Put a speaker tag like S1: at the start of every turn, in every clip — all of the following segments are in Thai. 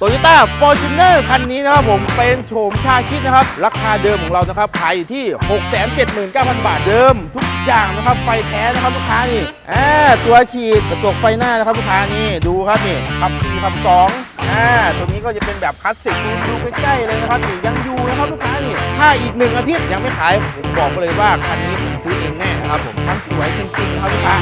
S1: โตโยต้าฟอร์จูเนอร์คันนี้นะครับผมเป็นโฉมชาคิดนะครับ ราคาเดิมของเรานะครับขายอยู่ที่ 679,000 บาทเดิม ทุกอย่างนะครับไฟแท้นะครับลูกค้านี่อ่าตัวฉีดกระจกไฟหน้านะครับลูกค้านี่ดูครับนี่ขับ4ขับ2อ่าตัวนี้ก็จะเป็นแบบคลาสสิกดูใกล้ๆเลยนะครับนี่ยังอยู่นะครับลูกค้านี่ถ้าอีกหนึ่งอาทิตย์ยังไม่ขายผมบอกไปเลยว่าคันนี้ผมซื้อเองแน่นะครับผมมันสวยจริงๆครับลูกค้า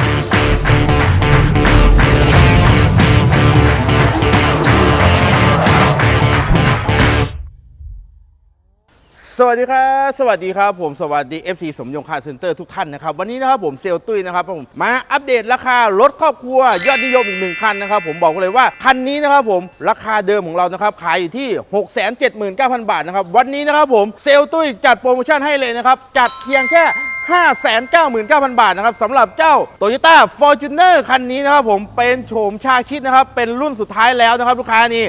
S1: สวัสดีครับ สวัสดีครับ ผมสวัสดี FC สมยงคาร์เซ็นเตอร์ทุกท่านนะครับ วันนี้นะครับผมเซลตุ้ยนะครับผมมาอัปเดตราคารถครอบครัวยอดนิยมอีกหนึ่งคันนะครับผมบอกเลยว่า คันนี้นะครับผมราคาเดิมของเรานะครับขายอยู่ที่ 679,000 บาทนะครับ วันนี้นะครับผมเซลลตุ้ยจัดโปรโมชั่นให้เลยนะครับ จัดเพียงแค่599,000 บาทนะครับสำหรับเจ้า Toyota Fortuner คันนี้นะครับผมเป็นโฉมชาคิดนะครับเป็นรุ่นสุดท้ายแล้วนะครับลูกค้านี่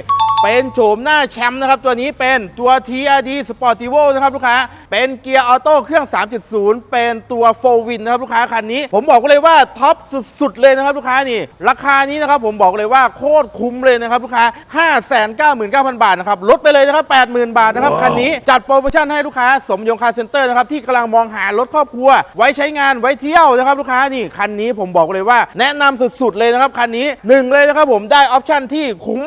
S1: เป็นโฉมหน้าแชมป์นะครับ ตัวนี้เป็นตัว TRD Sportivo นะครับลูกค้า เป็นเกียร์ออโต้เครื่อง 3.0 เป็นตัว4 win นะครับลูกค้าคันนี้ ผมบอกเลยว่าท็อปสุดๆเลยนะครับลูกค้านี่ ราคานี้นะครับผมบอกเลยว่าโคตรคุ้มเลยนะครับลูกค้า 599,000 บาทนะครับ ลดไปเลยนะครับ 80,000 บาทนะครับ คันนี้จัดโปรโมชั่นให้ลูกค้าสมยงคาร์เซ็นเตอร์นะครับที่กำลังมองหารถครอบครัว ไว้ใช้งานไว้เที่ยวนะครับลูกค้านี่คันนี้ผมบอกเลยว่าแนะนำสุดๆเลยนะครับคันนี้หนึ่งเลยนะครับผมได้ออปชั่นที่คุ้ม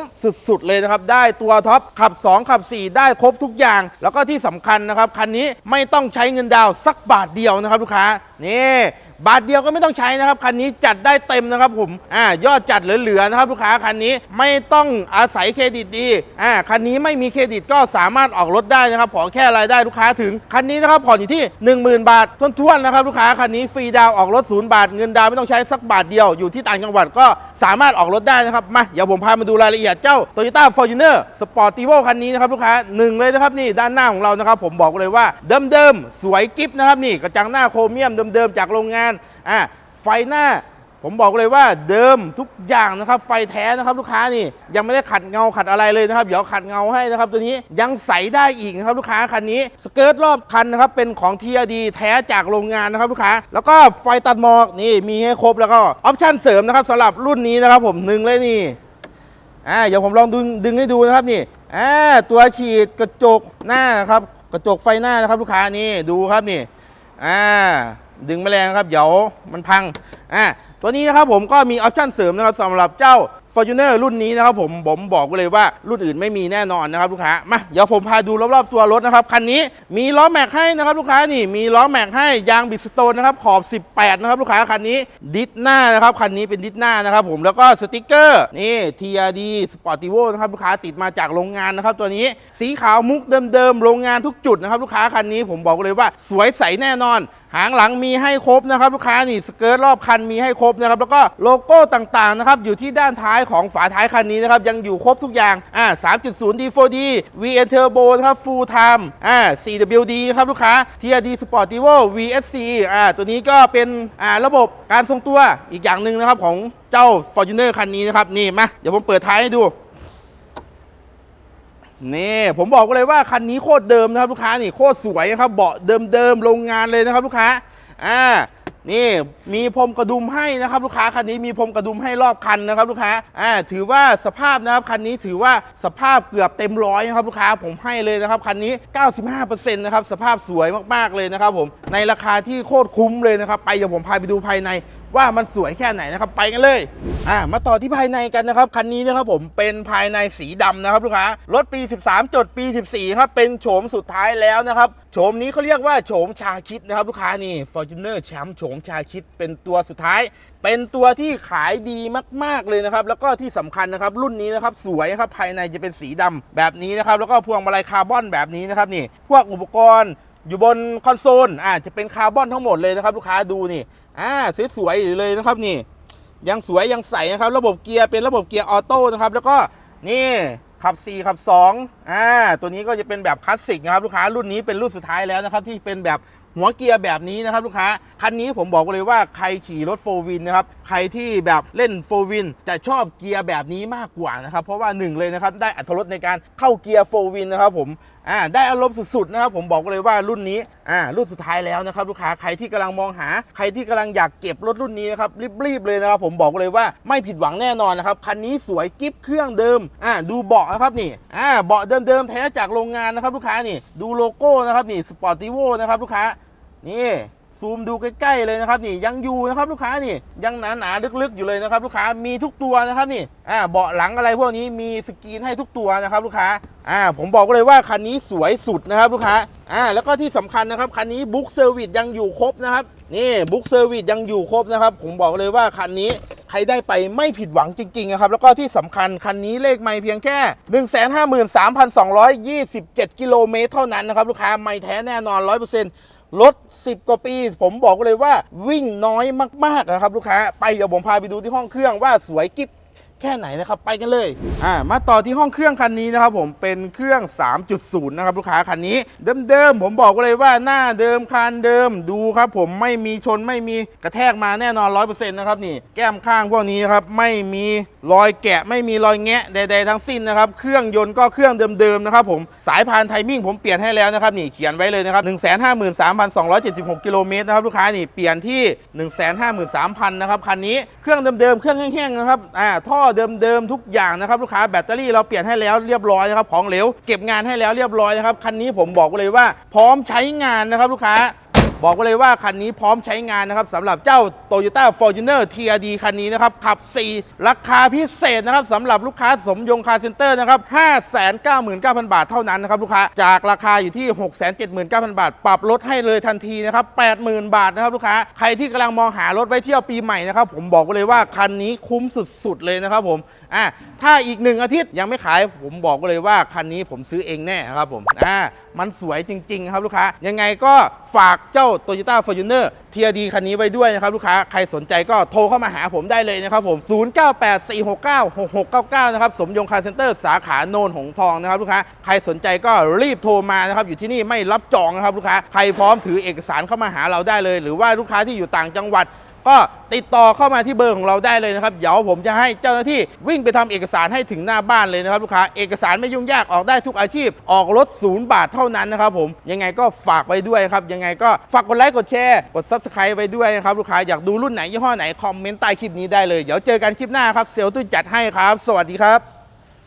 S1: สุดๆเลยนะครับได้ตัวท็อปขับ 2 ขับ 4 ได้ครบทุกอย่าง แล้วก็ที่สำคัญนะครับคันนี้ไม่ต้องใช้เงินดาวสักบาทเดียวนะครับลูกค้านี่ บาทเดียวก็ไม่ต้องใช้นะครับคันนี้จัดได้เต็มนะครับผมอ่ายอดจัดเหลือๆนะครับลูกค้าคันนี้ไม่ต้องอาศัยเครดิตดีอ่าคันนี้ไม่มีเครดิตก็สามารถออกรถได้นะครับขอแค่รายได้ลูกค้าถึงคันนี้นะครับผ่อนอยู่ที่ 10,000 บาทท้วนๆนะครับลูกค้าคันนี้ฟรีดาวออกรถศูนย์บาทเงินดาวไม่ต้องใช้สักบาทเดียวอยู่ที่ต่างจังหวัดก็สามารถออกรถได้นะครับมาเดี๋ยวผมพามาดูรายละเอียดเจ้า Toyota Fortuner Sportivo คันนี้นะครับลูกค้าหนึ่งเลยนะครับนี่ด้านหน้าของเรานะครับผมบอกเลยว่าเดิมๆสวยกิฟนะครับนี่กระจังหน้าโครเมียมเดิมๆจากโรงงาน อ่าไฟหน้า ผมบอกเลยว่าเดิมทุกอย่างนะครับ ไฟแท้นะครับลูกค้านี่ยังไม่ได้ขัดเงาขัดอะไรเลยนะครับ เดี๋ยวขัดเงาให้นะครับ ตัวนี้ยังใสได้อีกนะครับลูกค้าคันนี้สเกิร์ตรอบคันนะครับเป็นของ TRD แท้จากโรงงานนะครับลูกค้า แล้วก็ไฟตัดหมอกนี่มีให้ครบแล้วก็ออปชั่นเสริมนะครับสำหรับรุ่นนี้นะครับผมหนึ่งเลยนี่อ่าเดี๋ยวผมลองดึงดึงให้ดูนะครับนี่อ่าตัวฉีดกระจกหน้าครับกระจกไฟหน้านะครับลูกค้านี่ดูครับนี่ อ่าดึงแมลงครับเดี๋ยวมันพังอ่าตัวนี้นะครับผมก็มีออปชั่นเสริมนะครับสำหรับเจ้า Fortuner รุ่นนี้นะครับผมผมบอกไว้เลยว่ารุ่นอื่นไม่มีแน่นอนนะครับลูกค้ามาเดี๋ยวผมพาดูรอบๆตัวรถนะครับคันนี้มีล้อแม็กให้นะครับลูกค้านี่มีล้อแม็กให้ยางบิสโตนนะครับขอบ 18 นะครับลูกค้าคันนี้ดิสหน้านะครับคันนี้เป็นดิสหน้านะครับผมแล้วก็สติกเกอร์นี่ TRD Sportivo นะครับลูกค้าติดมาจากโรงงานนะครับตัวนี้สีขาวมุกเดิมๆโรงงานทุกจุดนะครับลูกค้าคันนี้ผมบอกเลยว่าสวยใสแน่นอน หางหลังมีให้ครบนะครับลูกค้านี่สเกิร์ตรอบคันมีให้ครบนะครับแล้วก็โลโก้ต่างๆนะครับอยู่ที่ด้านท้ายของฝาท้ายคันนี้นะครับยังอยู่ครบทุกอย่างอ่า 3.0 D4D VN Turbo นะครับ Full Time อ่า 4WD นะครับลูกค้า TRD Sportivo VSC อ่าตัวนี้ก็เป็นอ่าระบบการทรงตัวอีกอย่างหนึ่งนะครับของเจ้า Fortuner คันนี้นะครับนี่มาเดี๋ยวผมเปิดท้ายให้ดู นี่ผมบอกเลยว่าคันนี้โคตรเดิมนะครับลูกค้านี่โคตรสวยนะครับเบาะเดิมๆโรงงานเลยนะครับลูกค้าอ่านี่มีพรมกระดุมให้นะครับลูกค้าคันนี้มีพรมกระดุมให้รอบคันนะครับลูกค้าอ่าถือว่าสภาพนะครับคันนี้ถือว่าสภาพเกือบเต็มร้อยนะครับลูกค้าผมให้เลยนะครับคันนี้ 95%นะครับสภาพสวยมากๆเลยนะครับผมในราคาที่โคตรคุ้มเลยนะครับไปเดี๋ยวผมพาไปดูภายใน ว่ามันสวยแค่ไหนนะครับไปกันเลยอ่ามาต่อที่ภายในกันนะครับคันนี้นะครับผมเป็นภายในสีดำนะครับลูกค้ารถปี 13 จดปี 14ครับเป็นโฉมสุดท้ายแล้วนะครับโฉมนี้เขาเรียกว่าโฉมชาคิดนะครับลูกค้านี่ Fortuner แชมป์โฉมชาคิดเป็นตัวสุดท้าย เป็นตัวที่ขายดีมาก ๆเลยนะครับแล้วก็ที่สำคัญนะครับรุ่นนี้นะครับสวยครับภายในจะเป็นสีดำแบบนี้นะครับแล้วก็พวงมาลัยคาร์บอนแบบนี้นะครับนี่พวกอุปกรณ์ อยู่บนคอนโซลอ่าจะเป็นคาร์บอนทั้งหมดเลยนะครับ ลูกค้าดูนี่อ่าสวยๆเลยนะครับนี่ ยังสวยยังใสนะครับ ระบบเกียร์เป็นระบบเกียร์ออโต้นะครับ แล้วก็นี่ขับ 4 ขับ2อ่าตัวนี้ก็จะเป็นแบบคลาสสิกนะครับ ลูกค้ารุ่นนี้เป็นรุ่นสุดท้ายแล้วนะครับ ที่เป็นแบบ หัวเกียร์แบบนี้นะครับลูกค้า คันนี้ผมบอกเลยว่าใครขี่รถโฟวินนะครับ ใครที่แบบเล่นโฟวินจะชอบเกียร์แบบนี้มากกว่านะครับ เพราะว่าหนึ่งเลยนะครับ ได้อัตรถรสในการเข้าเกียร์โฟวินนะครับผมอ่าได้อารมณ์สุดๆนะครับผมบอกเลยว่ารุ่นนี้อ่ารุ่นสุดท้ายแล้วนะครับลูกค้าใครที่กำลังมองหา ใครที่กำลังอยากเก็บรถรุ่นนี้นะครับรีบๆเลยนะครับผมบอกเลยว่าไม่ผิดหวังแน่นอนนะครับคันนี้สวยกิ๊บเครื่องเดิมอ่าดูเบาะนะครับนี่อ่าเบาะเดิมๆแท้จากโรงงานนะครับลูกค้านี่ดูโลโก้นะครับนี่สปอร์ติโวนะครับลูกค้า นี่ซูมดูใกล้ๆเลยนะครับนี่ยังอยู่นะครับลูกค้านี่ยังหนาๆลึกๆอยู่เลยนะครับ ลูกค้ามีทุกตัวนะครับนี่อ่าเบาะหลังอะไรพวกนี้มีสกรีนให้ทุกตัวนะครับ ลูกค้าอ่าผมบอกเลยว่าคันนี้สวยสุดนะครับ ลูกค้าอ่าแล้วก็ที่สำคัญนะครับคันนี้บุ๊กเซอร์วิสยังอยู่ครบนะครับนี่บุ๊กเซอร์วิสยังอยู่ครบนะครับ ผมบอกเลยว่าคันนี้ใครได้ไปไม่ผิดหวังจริงๆนะครับ แล้วก็ที่สำคัญคันนี้เลขไม่เพียงแค่ 153,227 กิโลเมตรเท่านั้นนะครับ ลูกค้าไม่แท้แน่นอน 100% รถ 10 กว่าปี ผมบอกเลยว่าวิ่งน้อยมากๆนะครับลูกค้า ไปเดี๋ยวผมพาไปดูที่ห้องเครื่องว่าสวยกิ๊บ แค่ไหนนะครับ ไปกันเลยอ่ามาต่อที่ห้องเครื่องคันนี้นะครับผมเป็นเครื่อง 3.0 นะครับลูกค้าคันนี้ เดิมๆผมบอกเลยว่าหน้าเดิมคันเดิมดูครับผมไม่มีชนไม่มีกระแทกมาแน่นอน100%นะครับนี่แก้มข้างพวกนี้ครับไม่มีรอยแกะไม่มีรอยแงะใดๆทั้งสิ้นนะครับเครื่องยนต์ก็เครื่องเดิมๆนะครับผมสายพานไทมิ่งผมเปลี่ยนให้แล้วนะครับนี่เขียนไว้เลยนะครับ 153,276 กิโลเมตรนะครับลูกค้านี่เปลี่ยนที่ 153,000นะครับคันนี้เครื่องเดิมๆเครื่องแห้งๆนะครับอ่าท่อเดิมๆทุกอย่างนะครับลูกค้าแบตเตอรี่เราเปลี่ยนให้แล้วเรียบร้อยนะครับของเหลวเก็บงานให้แล้วเรียบร้อยนะครับคันนี้ผมบอกเลยว่า พร้อมใช้งานนะครับลูกค้า บอกไว้เลยว่าคันนี้พร้อมใช้งานนะครับสำหรับเจ้า Toyota Fortuner TRD คันนี้นะครับ ขับ 4 ราคาพิเศษนะครับสำหรับลูกค้าสมยงคาร์เซ็นเตอร์นะครับ 599,000 บาทเท่านั้นนะครับลูกค้า จากราคาอยู่ที่ 679,000 บาท ปรับลดให้เลยทันทีนะครับ 80,000 บาทนะครับลูกค้า ใครที่กำลังมองหารถไว้เที่ยวปีใหม่นะครับ ผมบอกไว้เลยว่าคันนี้คุ้มสุดๆเลยนะครับผม อ่าถ้าอีกหนึ่งอาทิตย์ยังไม่ขาย ผมบอกไว้เลยว่าคันนี้ผมซื้อเองแน่ครับผม อ่า มันสวยจริงๆครับลูกค้า ยังไงก็ฝากเจ้า Toyota Fortuner TRD คันนี้ไว้ด้วยนะครับลูกค้าใครสนใจก็โทรเข้ามาหาผมได้เลยนะครับผม 0984696699 นะครับ สมยงคาร์เซ็นเตอร์สาขาโนนหงทองนะครับลูกค้าใครสนใจก็รีบโทรมานะครับ อยู่ที่นี่ไม่รับจองนะครับลูกค้าใครพร้อมถือเอกสารเข้ามาหาเราได้เลย หรือว่าลูกค้าที่อยู่ต่างจังหวัด ก็ติดต่อเข้ามาที่เบอร์ของเราได้เลยนะครับ เดี๋ยวผมจะให้เจ้าหน้าที่วิ่งไปทำเอกสารให้ถึงหน้าบ้านเลยนะครับลูกค้า เอกสารไม่ยุ่งยากออกได้ทุกอาชีพ ออกรถศูนย์บาทเท่านั้นนะครับผม ยังไงก็ฝากไว้ด้วยครับ ยังไงก็ฝากกดไลค์กดแชร์ กด subscribe ไว้ด้วยนะครับลูกค้า อยากดูรุ่นไหนยี่ห้อไหนคอมเมนต์ใต้คลิปนี้ได้เลย เดี๋ยวเจอกันคลิปหน้าครับ เซลล์ตุ้ยจัดให้ครับ สวัสดีครับ